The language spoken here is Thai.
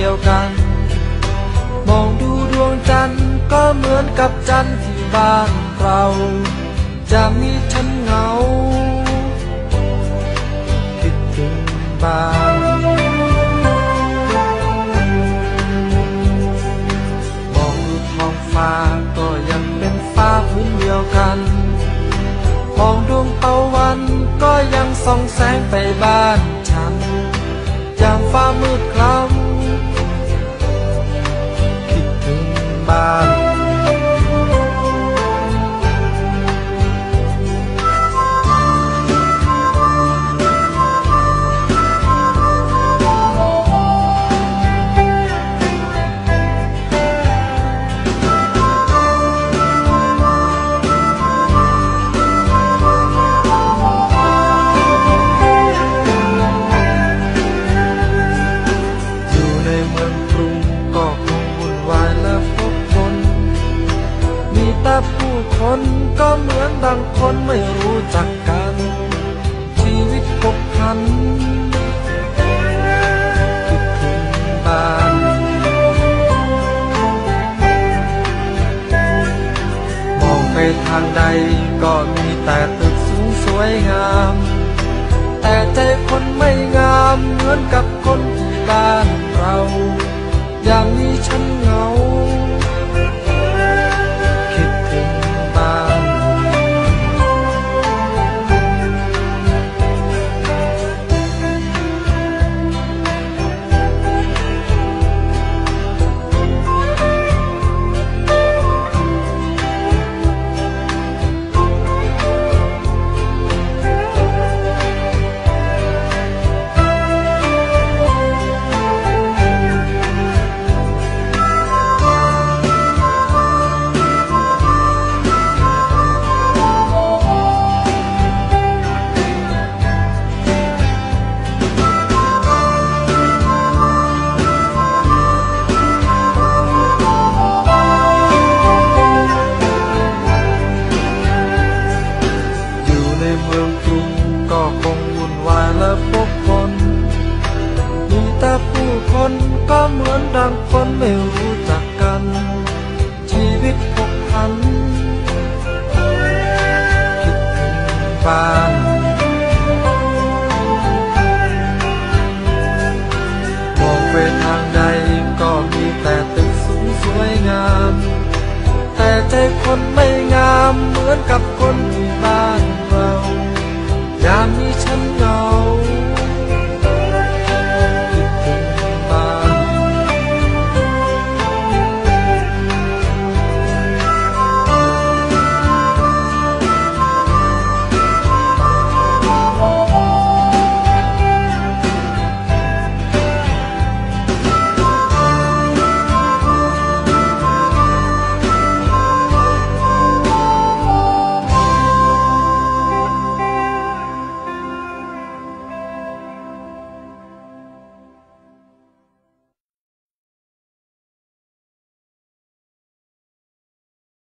ียวกัน มองดูดวงจันทร์ก็เหมือนกับจันทร์ที่บ้านเรา จะมีฉันเหงา คิดถึงบ้านมองดูท้องฟ้าก็ยังเป็นฟ้าพื้นเดียวกันมองดวงตะวันก็ยังส่องแสงไปบ้านฉันยามฟ้ามืดคล้ำ นก็เหมือนดังคนไม่รู้จักกัน ชีวิตผกพันคิดถึงบ้านมองไปทางใดก็มีแต่ตึกสูงสวยงาม แต่ใจคนไม่งามเหมือนกับ ผู้คนก็เหมือนดังคนไม่รู้จักกัน ชีวิตพกพัน คิดถึงบ้านมองไปทางใดก็มีแต่ตึกสูงสวยงาม แต่ใจคนไม่งามเหมือนกับคนที่บ้านเรา ยามนี้ฉันเหงา